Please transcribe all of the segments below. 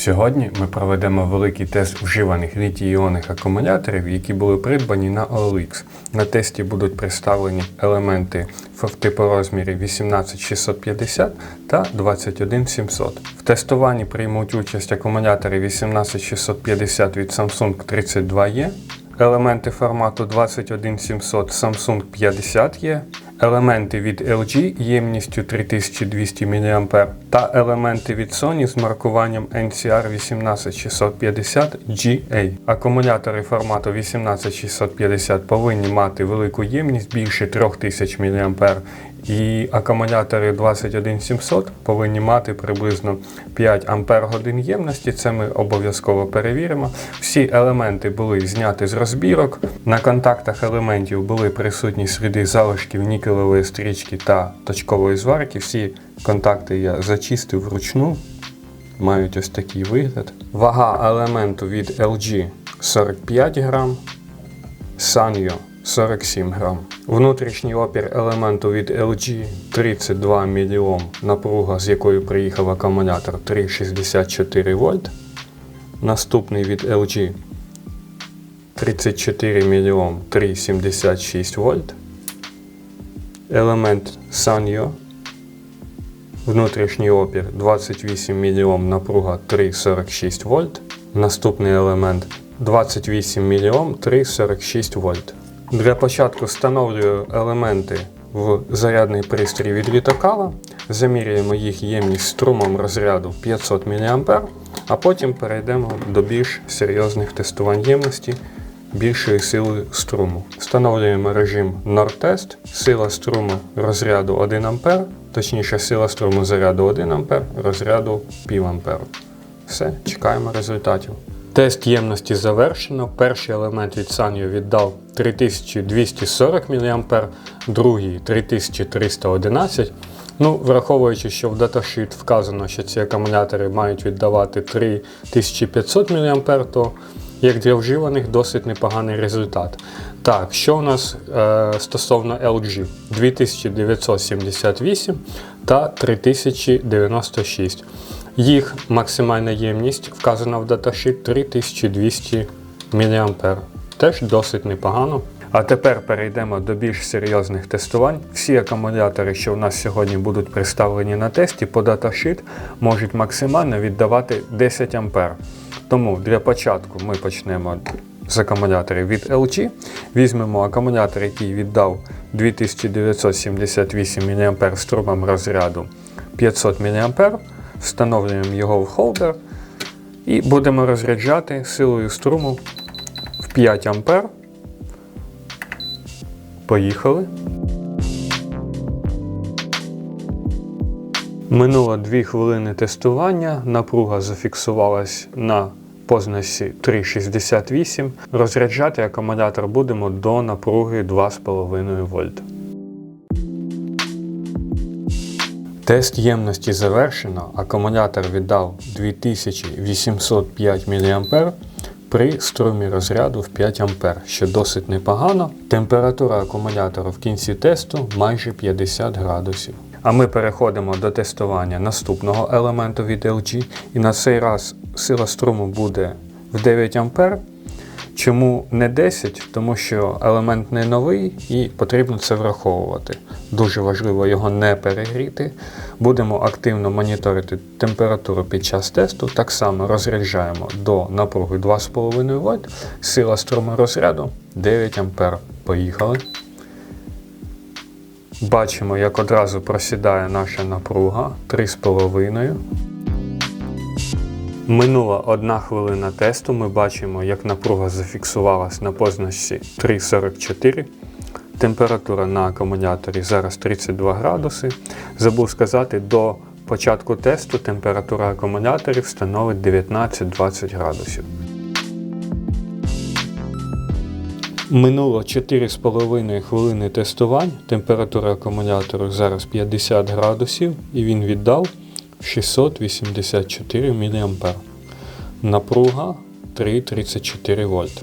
Сьогодні ми проведемо великий тест вживаних літій-іонних акумуляторів, які були придбані на OLX. На тесті будуть представлені елементи типу розмірі 18650 та 21700. В тестуванні приймуть участь акумулятори 18650 від Samsung 32E, елементи формату 21700 Samsung 50E, елементи від LG ємністю 3200 мА та елементи від Sony з маркуванням NCR 18650 GA. Акумулятори формату 18650 повинні мати велику ємність більше 3000 мА і акумулятори 21700 повинні мати приблизно 5 Ампер годин ємності. Це ми обов'язково перевіримо. Всі елементи були зняті з розбірок. На контактах елементів були присутні сліди залишків нікелевої стрічки та точкової зварки. Всі контакти я зачистив вручну. Мають ось такий вигляд. Вага елементу від LG 45 грам, Sanyo 47 грам. Внутрішній опір елементу від LG 32 мільйом, напруга, з якою приїхав акумулятор 3,64 вольт. Наступний від LG 34 мільйом 3,76 вольт. Елемент Sanyo. Внутрішній опір 28 мільйом, напруга 3,46 вольт. Наступний елемент 28 мільйом 3,46 вольт. Для початку встановлюю елементи в зарядний пристрій від літокала, замірюємо їх ємність струмом розряду 500 мА, а потім перейдемо до більш серйозних тестувань ємності більшою силою струму. Встановлюємо режим NOR-тест, сила струму розряду 1 А, точніше сила струму заряду 1 А, розряду пів А. Все, чекаємо результатів. Тест ємності завершено. Перший елемент від Sanyo віддав 3240 мА, другий 3311 Ну, враховуючи, що в даташіт вказано, що ці акумулятори мають віддавати 3500 мА, то як для вживаних досить непоганий результат. Так, що у нас е, стосовно LG 2978 та 3096. Їх максимальна ємність вказана в даташіт 3200 мА. Теж досить непогано. А тепер перейдемо до більш серйозних тестувань. Всі акумулятори, що в нас сьогодні будуть представлені на тесті, по даташіт можуть максимально віддавати 10 А. Тому для початку ми почнемо з акумуляторів від LG. Візьмемо акумулятор, який віддав 2978 мА струмом розряду 500 мА. Встановлюємо його в холдер і будемо розряджати силою струму в 5 А. Поїхали. Минуло 2 хвилини тестування. Напруга зафіксувалась на позначці 3,68. Розряджати акумулятор будемо до напруги 2,5 вольт. Тест ємності завершено. Акумулятор віддав 2805 мА при струмі розряду в 5 А, що досить непогано. Температура акумулятора в кінці тесту майже 50 градусів. А ми переходимо до тестування наступного елементу від LG. І на цей раз сила струму буде в 9 А. Чому не 10? Тому що елемент не новий і потрібно це враховувати. Дуже важливо його не перегріти. Будемо активно моніторити температуру під час тесту. Так само розряджаємо до напруги 2,5 вольт. Сила струму розряду 9 А. Поїхали. Бачимо, як одразу просідає наша напруга 3,5. Минула одна хвилина тесту. Ми бачимо, як напруга зафіксувалась на позначці 3,44. Температура на акумуляторі зараз 32 градуси. Забув сказати, до початку тесту температура акумуляторів становить 19-20 градусів. Минуло 4,5 хвилини тестувань. Температура акумулятору зараз 50 градусів і він віддав 684 мА. Напруга 3,34 вольт.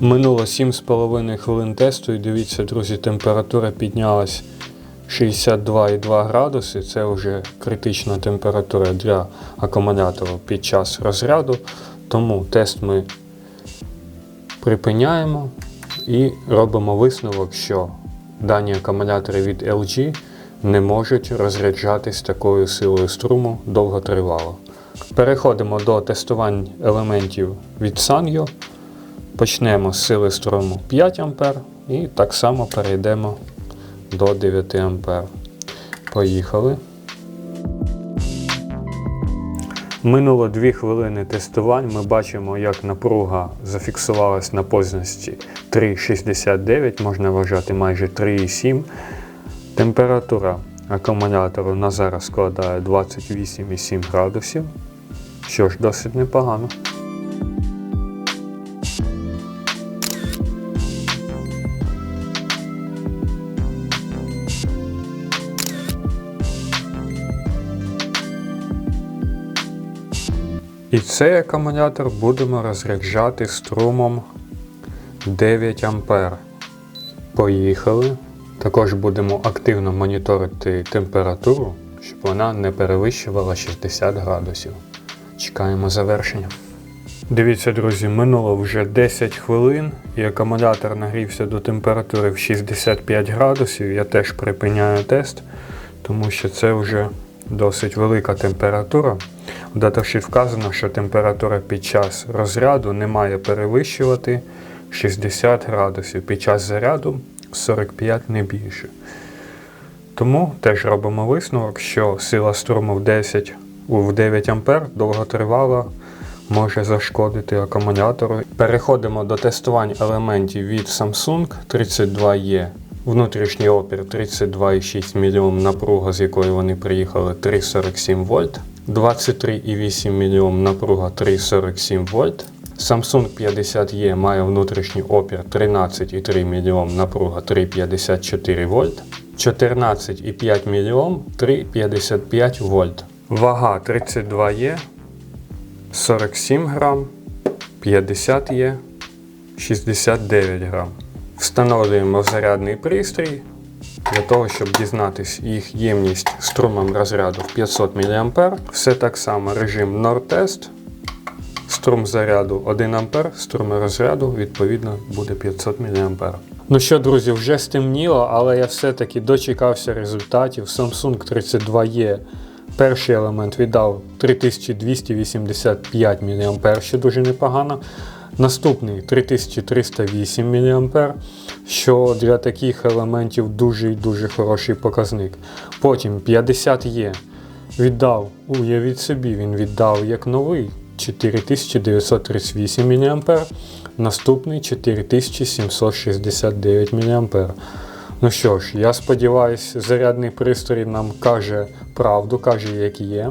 Минуло 7,5 хвилин тесту і дивіться, друзі, температура піднялась 62,2 градуси це вже критична температура для акумулятору під час розряду. Тому тест ми припиняємо і робимо висновок, що дані акумулятори від LG не можуть розряджатись такою силою струму довготривало. Переходимо до тестувань елементів від Sanyo. Почнемо з сили струму 5 А і так само перейдемо до 9 А. Поїхали. Минуло 2 хвилини тестувань. Ми бачимо, як напруга зафіксувалась на позначці 3,69, можна вважати майже 3,7. Температура акумулятору на зараз складає 28,7 градусів, що ж досить непогано. І цей акумулятор будемо розряджати струмом 9 А. Поїхали. Також будемо активно моніторити температуру, щоб вона не перевищувала 60 градусів. Чекаємо завершення. Дивіться, друзі, минуло вже 10 хвилин і акумулятор нагрівся до температури в 65 градусів. Я теж припиняю тест, тому що це вже досить велика температура. У даташі вказано, що температура під час розряду не має перевищувати 60 градусів. Під час заряду 45 не більше. Тому теж робимо висновок, що сила струму в 10 в 9 А довготривала може зашкодити акумулятору. Переходимо до тестувань елементів від Samsung 32E. Внутрішній опір 32,6 мОм, напруга, з якої вони приїхали 3,47 вольт. 23,8 мОм, напруга 3,47 вольт. Samsung 50E має внутрішній опір 13,3 мОм, напруга 3,54 вольт. 14,5 мОм 3,55 вольт. Вага 32Е 47 грам, 50 є 69 грам. Встановлюємо зарядний пристрій для того, щоб дізнатись їх ємність струмом розряду в 500 мА. Все так само режим NOR-тест. Струм заряду 1 А, струм розряду відповідно буде 500 мА. Ну що, друзі, вже стемніло, але я все-таки дочекався результатів. Samsung 32E перший елемент віддав 3285 мА, що дуже непогано. Наступний 3308 мА, що для таких елементів дуже і дуже хороший показник. Потім 50Е віддав, уявіть собі, він віддав як новий 4938 мА, наступний 4769 мА. Ну що ж, я сподіваюся, зарядний пристрій нам каже правду, каже, як є.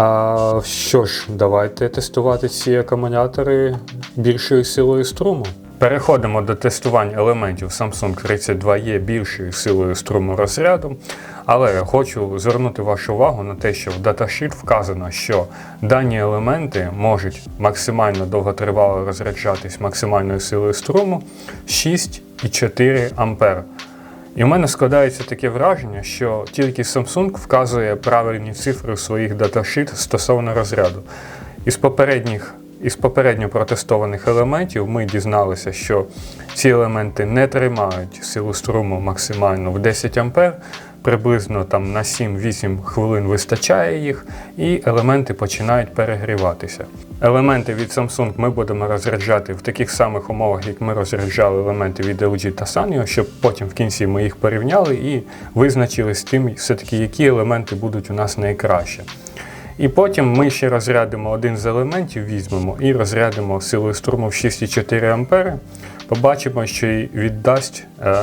А, Що ж, давайте тестувати ці акумулятори більшою силою струму. Переходимо до тестувань елементів Samsung 32E більшою силою струму розряду. Але хочу звернути вашу увагу на те, що в даташіт вказано, що дані елементи можуть максимально довготривало розряджатись максимальною силою струму 6,4 А. І в мене складається таке враження, що тільки Samsung вказує правильні цифри у своїх даташит стосовно розряду. Із попередніх із попередньо протестованих елементів ми дізналися, що ці елементи не тримають силу струму максимально в 10 А, приблизно там на 7-8 хвилин вистачає їх, і елементи починають перегріватися. Елементи від Samsung ми будемо розряджати в таких самих умовах, як ми розряджали елементи від LG та Sanyo, щоб потім в кінці ми їх порівняли і визначили з тим, все-таки, які елементи будуть у нас найкраще. І потім ми ще розрядимо один з елементів, візьмемо і розрядимо силою струму в 6,4 А. Побачимо, що віддасть е,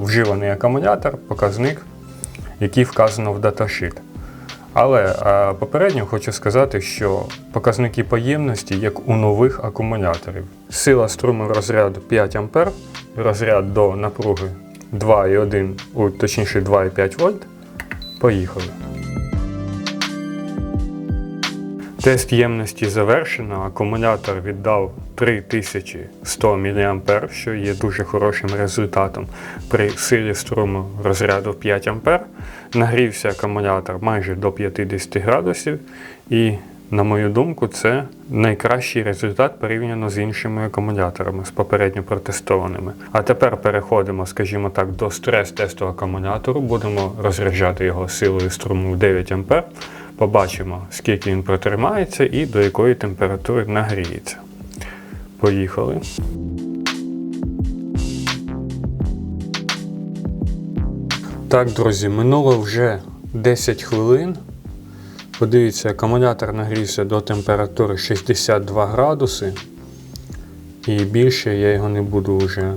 вживаний акумулятор, показник, який вказано в даташит. Але е, попередньо хочу сказати, що показники поємності, як у нових акумуляторів. Сила струму розряду 5 А, розряд до напруги 2,1, точніше 2,5 вольт. Поїхали. Тест ємності завершено, акумулятор віддав 3100 мА, що є дуже хорошим результатом при силі струму розряду 5 А. Нагрівся акумулятор майже до 50 градусів, і, на мою думку, це найкращий результат порівняно з іншими акумуляторами, з попередньо протестованими. А тепер переходимо, скажімо так, до стрес-тесту акумулятору. Будемо розряджати його силою струму в 9 А. Побачимо, скільки він протримається і до якої температури нагріється. Поїхали. Так, друзі, минуло вже 10 хвилин. Подивіться, акумулятор нагрівся до температури 62 градуси. І більше я його не буду вже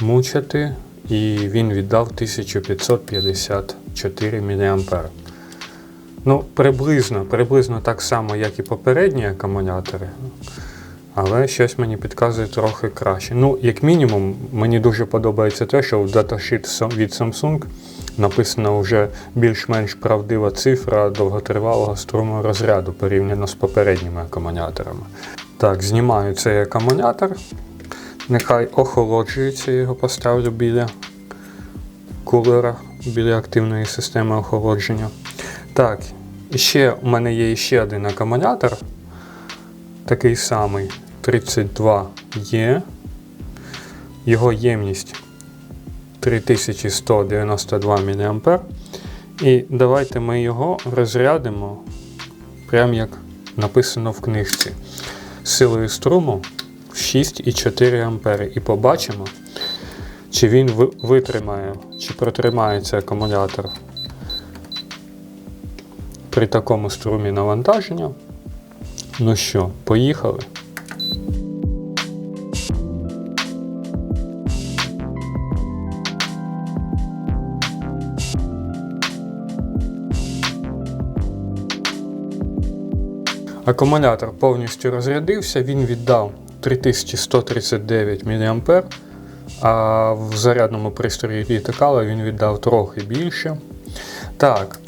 мучити. І він віддав 1554 мА. Ну, приблизно, приблизно так само, як і попередні акумулятори. Але щось мені підказує трохи краще. Ну, як мінімум, мені дуже подобається те, що в даташіт від Samsung написана вже більш-менш правдива цифра довготривалого струму розряду порівняно з попередніми акумуляторами. Так, знімаю цей акумулятор. Нехай охолоджується, його поставлю біля кулера, біля активної системи охолодження. Так, ще у мене є ще один акумулятор, такий самий 32Е. Його ємність 3192 мА. І давайте ми його розрядимо, прям як написано в книжці, силою струму 6,4 А. І побачимо, чи він витримає, чи протримається акумулятор при такому струмі навантаження. Ну що, поїхали? Акумулятор повністю розрядився, він віддав 3139 мА, а в зарядному пристрої Рітекала він віддав трохи більше. Так,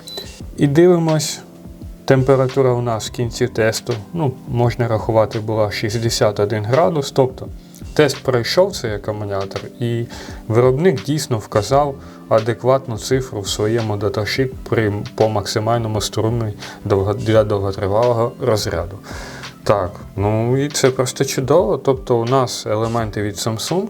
і дивимось. Температура у нас в кінці тесту, ну, можна рахувати, була 61 градус. Тобто тест пройшов цей акумулятор, і виробник дійсно вказав адекватну цифру в своєму даташіт при, по максимальному струмі для довготривалого розряду. Так, ну і це просто чудово. Тобто у нас елементи від Samsung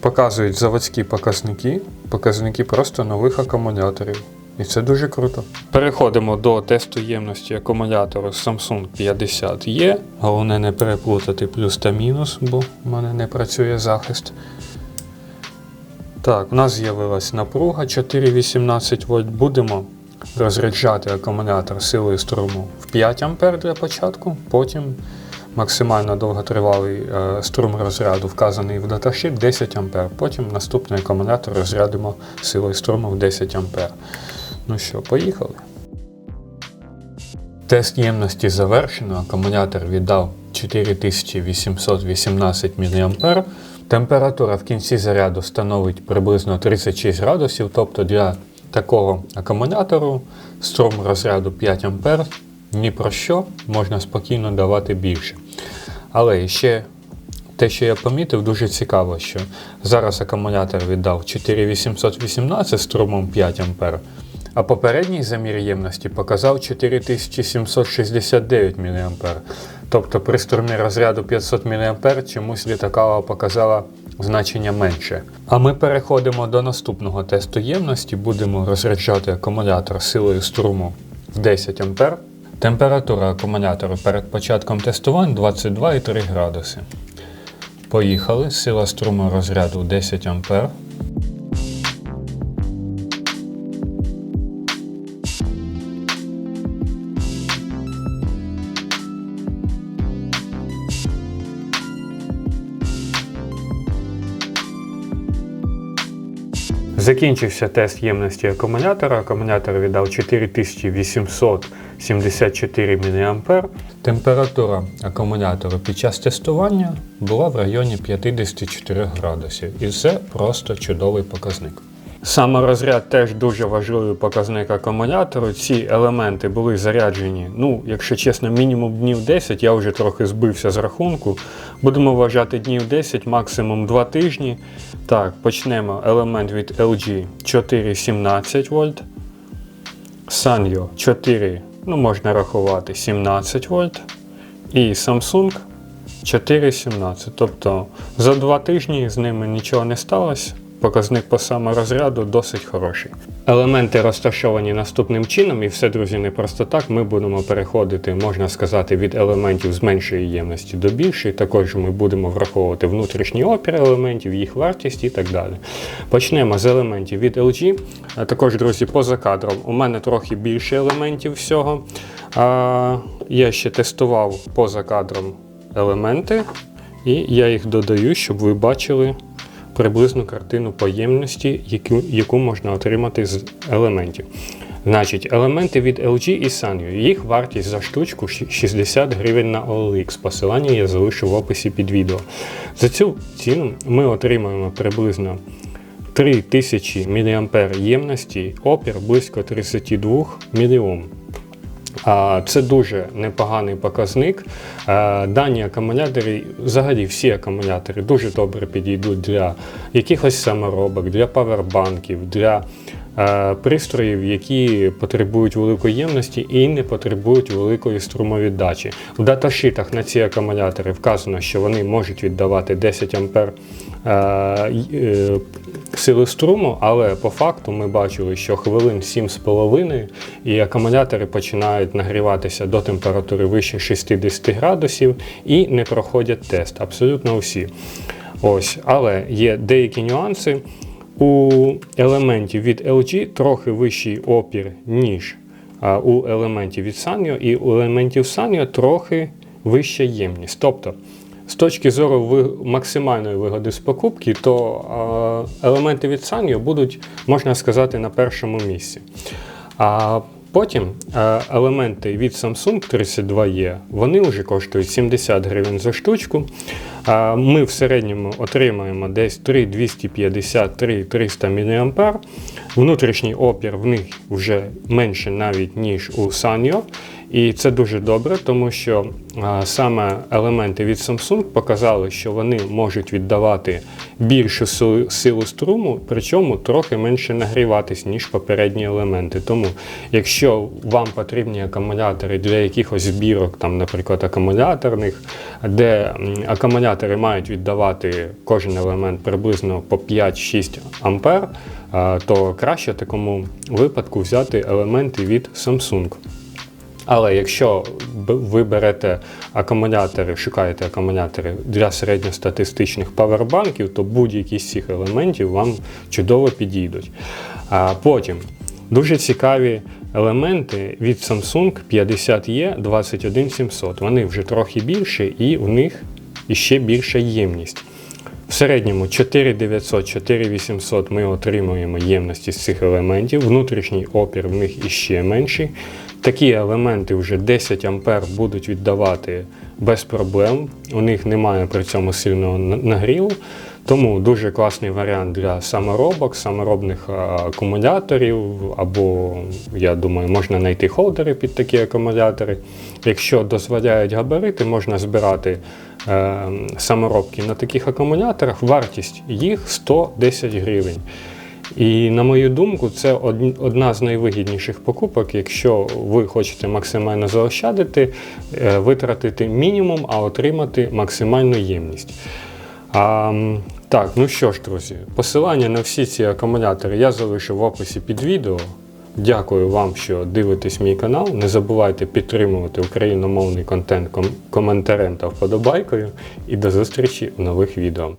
показують заводські показники, показники просто нових акумуляторів. І це дуже круто. Переходимо до тесту ємності акумулятору Samsung 50E. Головне не переплутати плюс та мінус, бо в мене не працює захист. Так, у нас з'явилась напруга 4,18 вольт. Будемо розряджати акумулятор силою струму в 5 А для початку, потім максимально довготривалий е, струм розряду, вказаний в даташіт 10 А. Потім наступний акумулятор розрядимо силою струму в 10 А. Ну що, поїхали. Тест ємності завершено. Акумулятор віддав 4818 мА. Температура в кінці заряду становить приблизно 36 градусів, тобто для такого акумулятору струм розряду 5 А ні про що можна спокійно давати більше. Але ще те, що я помітив, дуже цікаво, що зараз акумулятор віддав 4818 струмом 5 А, а попередній замір ємності показав 4769 мА. Тобто при струмі розряду 500 мА чомусь літакава показала значення менше. А ми переходимо до наступного тесту ємності. Будемо розряджати акумулятор силою струму в 10 А. Температура акумулятору перед початком тестувань 22,3 градуси. Поїхали. Сила струму розряду 10 А. Закінчився тест ємності акумулятора. Акумулятор віддав 4874 мА. Температура акумулятору під час тестування була в районі 54 градусів. І це просто чудовий показник. Саморозряд теж дуже важливий показник акумулятору. Ці елементи були заряджені, ну, якщо чесно, мінімум днів 10, я вже трохи збився з рахунку. Будемо вважати днів 10, максимум 2 тижні. Так, почнемо. Елемент від LG 4,17 вольт. Sanyo 4, ну можна рахувати 17 вольт. І Samsung 4,17. Тобто за 2 тижні з ними нічого не сталося. Показник по саморозряду досить хороший. Елементи розташовані наступним чином, і все, друзі, не просто так. Ми будемо переходити, можна сказати, від елементів з меншої ємності до більшої. Також ми будемо враховувати внутрішній опір елементів, їх вартість і так далі. Почнемо з елементів від LG. Також, друзі, поза кадром. У мене трохи більше елементів всього. Я ще тестував поза кадром елементи, і я їх додаю, щоб ви бачили приблизну картину поємності, яку, яку можна отримати з елементів. Значить, елементи від LG і Sanyo. Їх вартість за штучку 60 гривень на OLX. Посилання я залишу в описі під відео. За цю ціну ми отримаємо приблизно 3000 мА ємності, опір близько 32 мільйом. Це дуже непоганий показник. Е, Дані акумулятори, взагалі всі акумулятори дуже добре підійдуть для якихось саморобок, для павербанків, для е, пристроїв, які потребують великої ємності і не потребують великої струмовіддачі. В даташитах на ці акумулятори вказано, що вони можуть віддавати 10 ампер сили струму, але по факту ми бачили, що хвилин 7,5 і акумулятори починають нагріватися до температури вище 60 градусів і не проходять тест. Абсолютно всі. Ось, але є деякі нюанси. У елементів від LG трохи вищий опір, ніж у елементів від Sanyo, і у елементів Sanyo трохи вища ємність. Тобто, з точки зору максимальної вигоди з покупки, то елементи від Sanyo будуть, можна сказати, на першому місці. А потім елементи від Samsung 32E, вони вже коштують 70 гривень за штучку. Ми в середньому отримаємо десь 3250-300 мА. Внутрішній опір в них вже менше навіть, ніж у Sanyo. І це дуже добре, тому що саме елементи від Samsung показали, що вони можуть віддавати більшу силу, струму, причому трохи менше нагріватись, ніж попередні елементи. Тому, якщо вам потрібні акумулятори для якихось збірок, там, наприклад, акумуляторних, де акумулятори мають віддавати кожен елемент приблизно по 5-6 ампер, то краще в такому випадку взяти елементи від Samsung. Але якщо ви берете акумулятори, шукаєте акумулятори для середньостатистичних павербанків, то будь-які з цих елементів вам чудово підійдуть. А потім дуже цікаві елементи від Samsung 50E 21700. Вони вже трохи більші і у них іще більша ємність. В середньому 4900-4800 ми отримуємо ємності з цих елементів. Внутрішній опір в них іще менший. Такі елементи вже 10 ампер будуть віддавати без проблем. У них немає при цьому сильного на- нагріву. Тому дуже класний варіант для саморобок, саморобних акумуляторів, або, я думаю, можна знайти холдери під такі акумулятори. Якщо дозволяють габарити, можна збирати е, саморобки на таких акумуляторах. Вартість їх 110 гривень. І на мою думку, це одна з найвигідніших покупок, якщо ви хочете максимально заощадити, е, витратити мінімум, а отримати максимальну ємність. А, так, ну що ж, друзі, посилання на всі ці акумулятори я залишу в описі під відео. Дякую вам, що дивитесь мій канал. Не забувайте підтримувати україномовний контент коментарем та вподобайкою. І до зустрічі в нових відео.